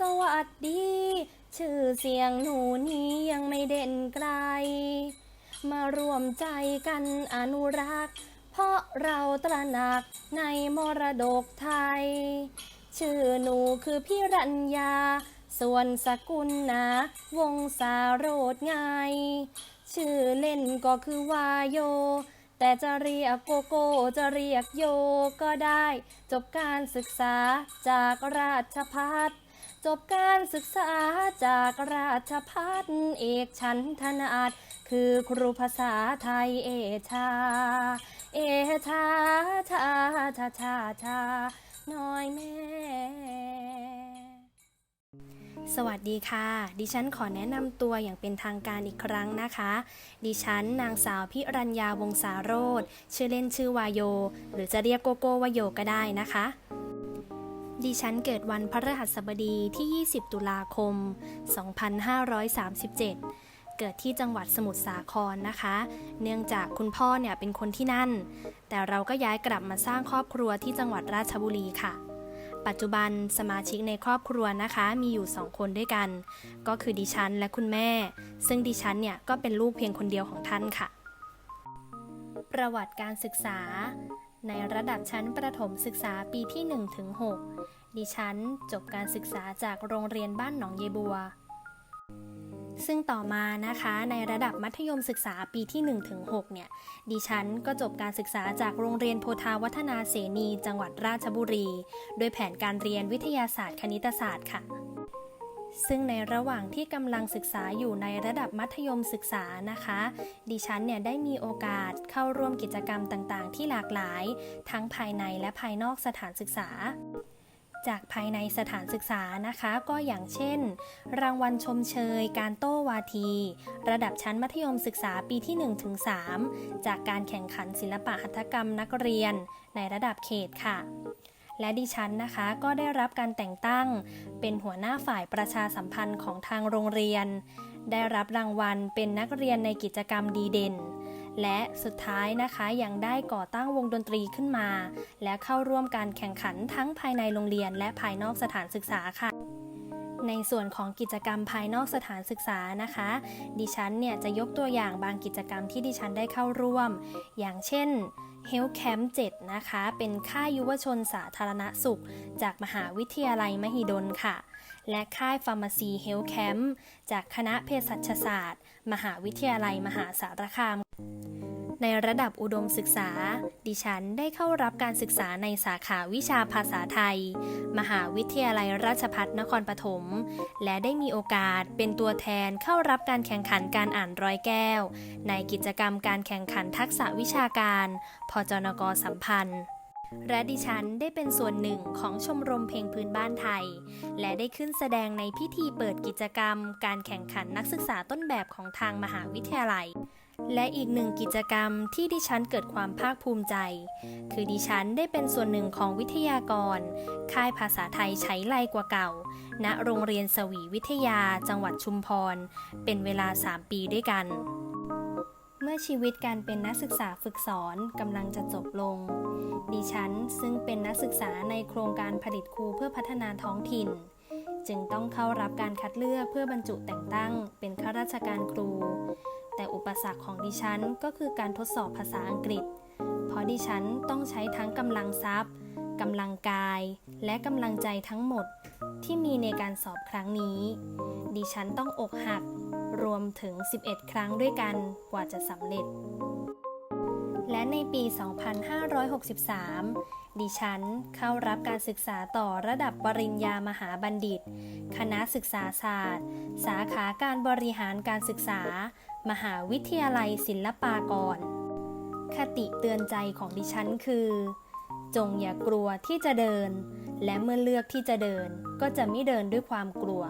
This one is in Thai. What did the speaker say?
สวัสดี ชื่อเสียงหนูนี้ยังไม่เด่นไกล มารวมใจกันอนุรักษ์ เพราะเราตระหนักในมรดกไทย ชื่อหนูคือพี่รัญญา ส่วนสกุลนะ วงสาโรดไง ชื่อเล่นก็คือวาโยแต่จะเรียกโกโก้จะเรียกโยก็ได้ จบการศึกษาจากราชพัฒ จบการศึกษาจากราชพัฒเอกชันธนาตคือครูภาษาไทยเอชา เอชาชาชาชาชาน้อยแม่ สวัสดีค่ะ ดิฉันขอแนะนำตัวอย่างเป็นทางการอีกครั้งนะคะ ดิฉันนางสาวพิรัญญาวงศาโรธชื่อเล่นชื่อวายโย หรือจะเรียกโกโก้วายโยก็ได้นะคะ ดิฉันเกิดวันพฤหัสบดีที่ 20 ตุลาคม 2537 เกิดที่จังหวัดสมุทรสาครนะคะ เนื่องจากคุณพ่อเนี่ยเป็นคนที่นั่น แต่เราก็ย้ายกลับมาสร้างครอบครัวที่จังหวัดราชบุรีค่ะ ปัจจุบันสมาชิกในครอบครัวนะคะมีอยู่2คนด้วยกัน ก็คือดิฉันและคุณแม่ ซึ่งดิฉันเนี่ยก็เป็นลูกเพียงคนเดียวของท่านค่ะ ประวัติการศึกษา ในระดับชั้นประถมศึกษาปีที่1ถึง6ดิฉันจบการศึกษาจากโรงเรียนบ้านหนองเยบัว ซึ่งต่อมานะคะในระดับมัธยมศึกษาปีที่1ถึง6เนี่ย ดิฉันก็จบการศึกษาจากโรงเรียนโพธาวัฒนาเสนี จังหวัดราชบุรี โดยแผนการเรียนวิทยาศาสตร์คณิตศาสตร์ค่ะ ซึ่งในระหว่างที่กำลังศึกษาอยู่ในระดับมัธยมศึกษานะคะ ดิฉันเนี่ยได้มีโอกาสเข้าร่วมกิจกรรมต่างๆ ที่หลากหลาย ทั้งภายในและภายนอกสถานศึกษา จากภายในสถานศึกษานะคะ ก็อย่างเช่น รางวัลชมเชย การโต้วาที ระดับชั้นมัธยมศึกษาปีที่ 1-3 จากการแข่งขันศิลปะหัตถกรรมนักเรียน ในระดับเขตค่ะ และดิฉันนะคะก็ได้รับการแต่งตั้ง เป็นหัวหน้าฝ่ายประชาสัมพันธ์ของทางโรงเรียน ได้รับรางวัลเป็นนักเรียนในกิจกรรมดีเด่น และสุดท้ายนะคะยังได้ก่อตั้งวงดนตรีขึ้นมา และเข้าร่วมการแข่งขันทั้งภายในโรงเรียนและภายนอกสถานศึกษาค่ะ ในส่วนของกิจกรรมภายนอกสถานศึกษานะคะ ดิฉันเนี่ยจะยกตัวอย่างบางกิจกรรมที่ดิฉันได้เข้าร่วม อย่างเช่น Health Camp 7 นะคะ เป็นค่ายยุวชนสาธารณสุข จากมหาวิทยาลัยมหิดลค่ะ และค่าย Pharmacy Health Camp จากคณะเภสัชศาสตร์ มหาวิทยาลัยมหาสารคาม ในระดับอุดมศึกษา ดิฉันได้เข้ารับการศึกษาในสาขาวิชาภาษาไทย มหาวิทยาลัยราชภัฏนครปฐม และได้มีโอกาสเป็นตัวแทนเข้ารับการแข่งขันการอ่านร้อยแก้ว ในกิจกรรมการแข่งขันทักษะวิชาการ พจนกสัมพันธ์และดิฉันได้เป็นส่วนหนึ่งของชมรมเพลงพื้นบ้านไทย และได้ขึ้นแสดงในพิธีเปิดกิจกรรม การแข่งขันนักศึกษาต้นแบบของทางมหาวิทยาลัย และอีกหนึ่งกิจกรรมที่ดิฉันเกิดความภาคภูมิใจ คือดิฉันได้เป็นส่วนหนึ่งของวิทยากร ค่ายภาษาไทยใช้ไลกว่าเก่า ณโรงเรียนสวีวิทยาจังหวัดชุมพร เป็นเวลา 3 ปีด้วยกัน เมื่อชีวิตการเป็นนักศึกษาฝึกสอนกำลังจะจบลง ดิฉันซึ่งเป็นนักศึกษาในโครงการผลิตครูเพื่อพัฒนาท้องถิ่น จึงต้องเข้ารับการคัดเลือกเพื่อบรรจุแต่งตั้ง เป็นข้าราชการครู แต่อุปสรรคของดิฉันก็คือการทดสอบภาษาอังกฤษ เพราะดิฉันต้องใช้ทั้งกำลังทรัพย์กำลังกาย และกำลังใจทั้งหมดที่มีในการสอบครั้งนี้ ดิฉันต้องอกหักรวมถึง 11 ครั้งด้วยกันกว่าจะสำเร็จ และในปี 2563 ดิฉันเข้ารับการศึกษาต่อระดับปริญญามหาบัณฑิต คณะศึกษาศาสตร์ สาขาการบริหารการศึกษา มหาวิทยาลัยศิลปากร คติเตือนใจของดิฉันคือ จงอย่ากลัวที่จะเดิน และเมื่อเลือกที่จะเดินก็จะไม่เดินด้วยความกลัว